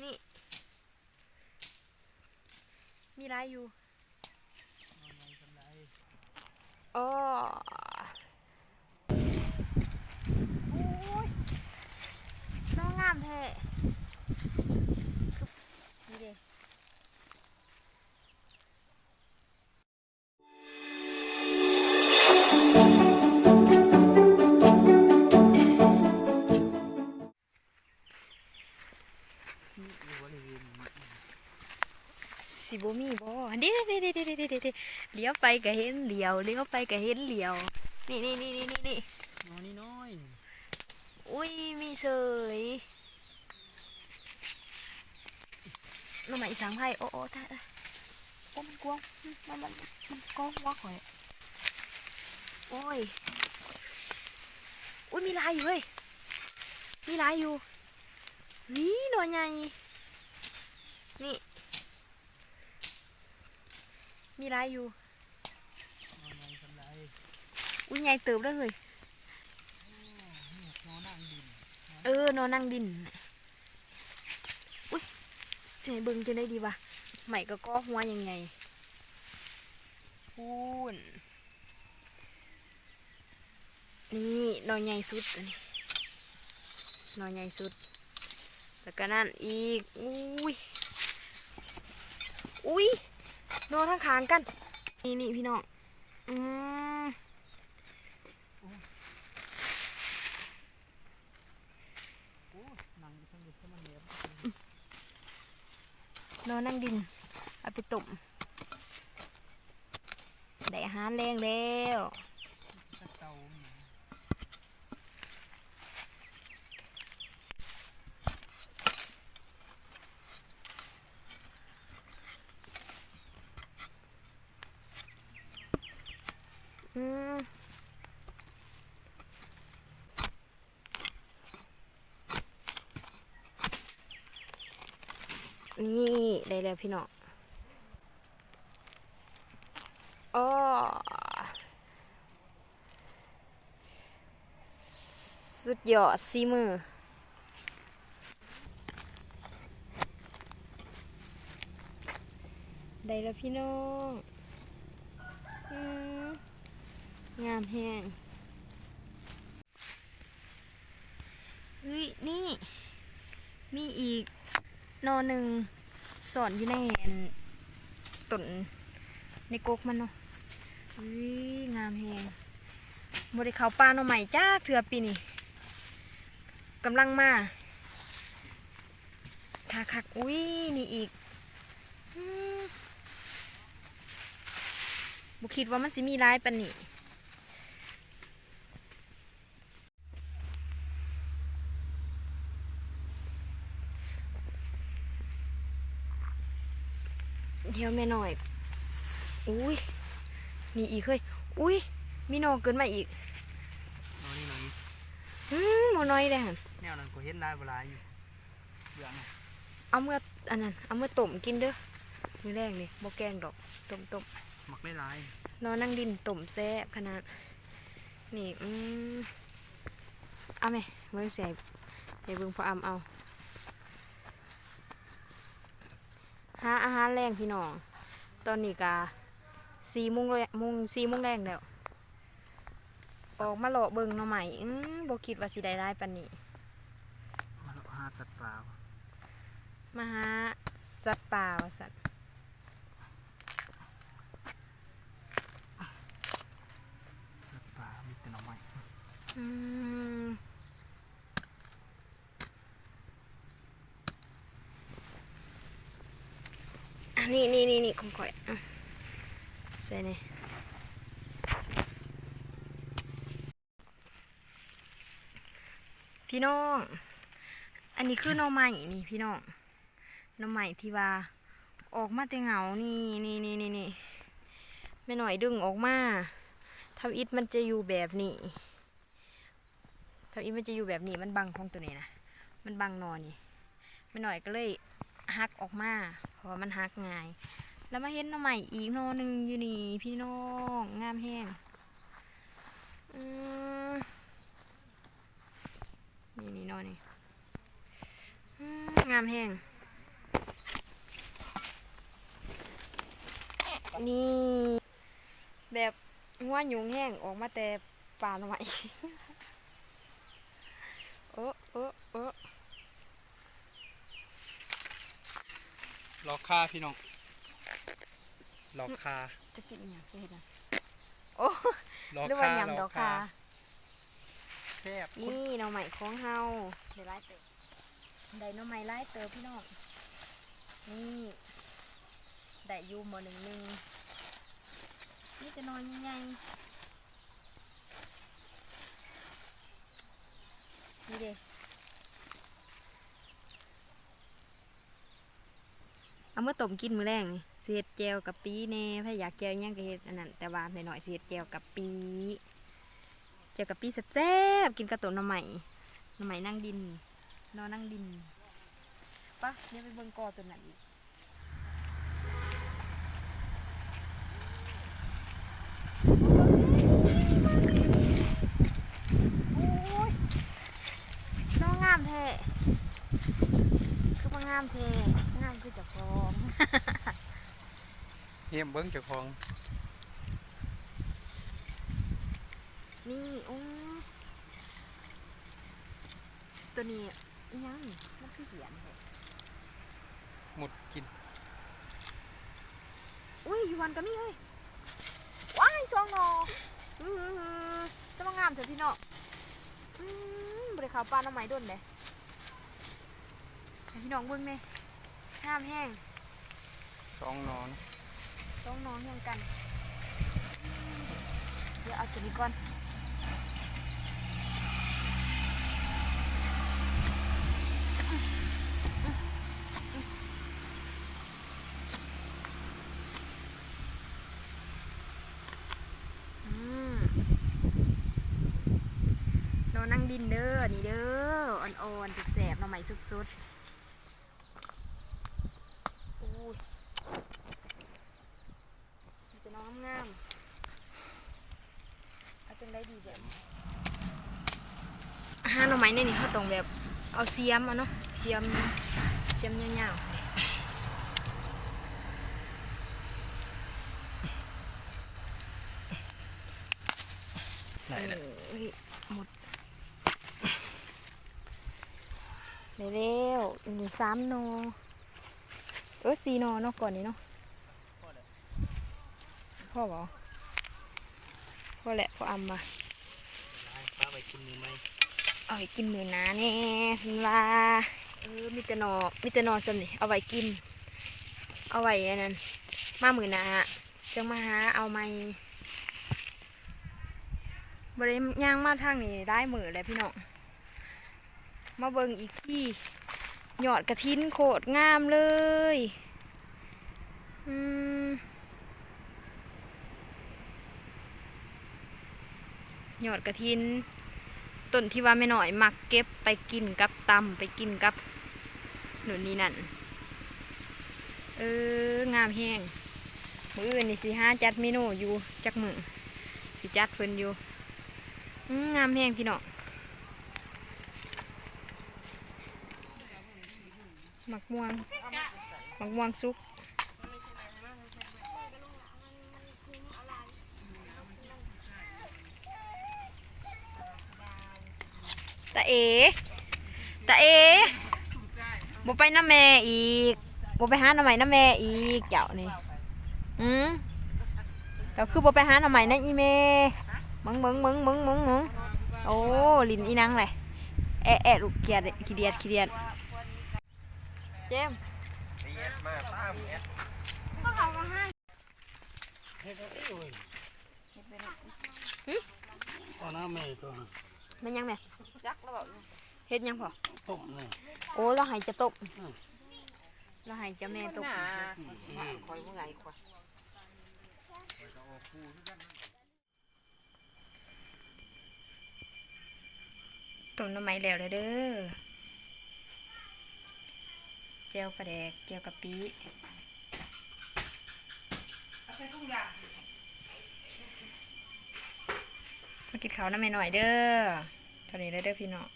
นี่ มีไรอยู่อ๋อโอ้ยน้องงามแท้ บ่มีบ่เด้เด้เด้เด้เด้เด้เด้เลี้ยวไปก็เห็นเหลียวเลี้ยวไปก็เห็นเหลียว นี่นี่นี่นี่นี่นี่น้อยนี่น้อยอุ้ยมีเสยน้องใหม่สังไพ่โอ้โอ้ตายตายโอ้มันกวางมันมันมันกวางวักหอยโอ้ยอุ้ยมีลายอยู่เว้ยมีลายอยู่นี่หน่อยใหญ่นี่ มีลายอยู่น้อยใหญ่สำไรอุ้ยใหญ่เติบเลยเฮ้ยเนี่ยนอนนั่งดินเออนอนนั่งดิน อุ้ยเสียเบิ่งจะได้ดีวะใหม่ก็ก้อหัวยังไงพูนนี่นอนใหญ่สุดอันนี้นอนใหญ่สุด แล้วก็นั่นอีก อุ้ย อุ้ย นอนทั้งขางกัน นี่นี่พี่น้องอืมโอ้นั่งอนนั่งดิน เอาไปตุ่มได้อาหารแรงแล้ว สักเตาเนี่ย อืม นี่ได้แล้วพี่น้องอ้อสุดยอดซีมือได้แล้วพี่น้องอืม งามแห้งเฮ้ยนี่ มีอีกนอหนึ่งสอนอยู่ในอันต้นในกกมันเนาะเฮ้ยงามแห้งบริเขาปลาหน่อใหม่จ้าเถื่อปีนี่กำลังมาคักคักอุ้ยนี่อีกบุคิดว่ามันสิมีร้ายปานนี่ เดี๋ยวแม่หน่อย อุ้ยนี่อีกเฮ้ย อุ้ยมีหนอเกินมาอีกน้อยนี่น้อยนี่อืมหมอน้อยเลยหันแนวนั้นก็เห็นลายบลายอยู่เบื่อนะเอาเมื่ออันนั้นเอาเมื่อต้มกินเด้อมือแรกนี่บ่แกงดอกต้มต้มหมักได้ลายนอนนั่งดินต้มแซ่บขนาด นี่อืมเอาไหมเบิ่งใส่ใส่เบิ่งพออำเอา หาอาหารแรงพี่น้อง ตอนนี้กาสี่โมงเลยโมงสี่โมงแรงแล้ว ออกมาเลาะเบิ่งหน่อใหม่อืมบ่คิดว่าสิได้ได้ปานนี้มาเลาะหาสัตว์ป่ามาหาสัตว์ป่าว่าสัตว์สัตว์ป่ามีแต่หน่อไม้อืม นนี้นี่นี่นี่ของข่อยอะใส่นี่พี่น้อง อันนี้คือน่อใหม่นี่พี่น้องน่อใหม่ที่ว่าออกมาแต่เหงา นี่นี่นี่นี่นี่ไม่หน่อยดึงออกมาทำอิฐมันจะอยู่แบบนี้ทำอิฐมันจะอยู่แบบนี้ มันบังของตัวนี้นะ มันบังนอนี่ไม่หน่อยก็เลยหักออกมา ราะมันหักง่าย แล้วมาเห็นน้อใหม่อีกหน่อหนึ่งอยู่นี่พี่น้องงามแห้งนี่นี่นอนี่งามแห้งนี่ แบบหัวยุงแห้งออกมาแต่ป่าหน่อยโอ้โอ้โอ้ หลอกคาพี่น้องหลอกคาจะกินอหย่างเห็นอะโอ้หลอกหรือคาว่าหลยำดออกกคา คาแซ่บนี่หน่อใหม่ของเฮาเดี๋ยวไล่เติบได้หน่อใหม่ไล่เติบพี่น้องนี่ได้อยูหมอหนึ่งหนึ่งนี่จะนอนยังไงนี่เด้ เอาเมื่อต้มกินมื้อแรงนี่เสียดแจวกับปีแน่ถ้าอยากแจวยังก็เฮ็ดอันนั้นแต่ว่าหน่อยๆเสียดแจวกับปีเจอกับปีแซ่บๆกินกระตุนหน่อใหม่หน่อใหม่นั่งดินนอนนั่งดินปะเดี๋ยวไปเบิ่งกอตัวนั้นอีกโอ้ยน้องงามแท้ คือมางามแท้งามคือเจะพร้าขอมเฮียมเบิ้งเจ้าของ นี่โอ้ตัวนี้อีหยังนี่มันคือเหียนแท้หมดกิน อุ้ยอยู่วันก็มีเฮ้ยว้ายสองหนออื้อหือหือจะมางามเถอะพี่น้องอืมบริขาวปลาหน้ำไม้ด้นเลยให้ พี่น้องเบิ่งเลยงามแห้งสองหนอนสองหนอแห้งกันอืมเดี๋ยวเอาตัวนี้ก่อนอืมนอนนั่งดินเด้อนี่เด้ออ่อนๆแสบๆหน่อไม้สุดๆอู้ยมันจะน้อ งงามเอาจังได้ดีแบบอาหารหน่อไม้ในนี่เขาต้องแบบเอาเสียมอะเนาะเสียมเสียมยาวๆไหนแหละเอ้ยหมดเร็วๆมีสามโน เออสี่โนเนาะก่อนนี้เนาะ พ่อบอกพ่อแหละพ่ออำมาป้าไปกินมือไหมเอาไว้กินมือหนาแน่เพิ่นว่าเออมีแต่หนอมีแต่หนอสำนี่เอาไว้กิน เอาไว้อันนั้นมามือหนาจังมาหาเอาไม่บริย่างมาทางนี้ได้มือแล้วพี่น้องมาเบิ่งอีกที่หยอดกระทินโคตรงามเลย อืม หยอดกระทินต้นที่ว่าไม่หน่อยมักเก็บไปกินกับตำไปกินกับหนุนนี่นั่น เอองามแห้งมืออื่นนี่สิห้าจัดเมนูอยู่จักมือสิจัดเพิ่นอยู่องามแห้งพี่น้องหมักม่วงหมักม่วงสุก เอตาเอบ่ไปน้ำแม่อีกบ่ไปหาหน่อไม้น้ำแม่อีกเจ้านี่อืมเราคือบ่ไปหาหน่อไม้นะอีเมมึงมึงมึงมึงมึงมึงโอ้ลินอีนังเลยแอะแอะลูกเกียดขี้เดียดขี้เดียดเจมส์มาตามเนี้ยตอนนั้นแม่ตัวนั้นมันยังแม่ จักแล้วบอกเฮ็ดยังพอต้มเนี่ยโอ้เราให้จะตบเราให้จะแม่ตบหน้าคอยว่าไงกว่าต้มหน้ำไม้แล้วเด้อเด้อเจียวปลาแดกเจียวกะปิใส่ทุกอย่างมากินข้าวน้ำแม่หน่อยเด้อเท่านี้เลยเด้อพี่น้อง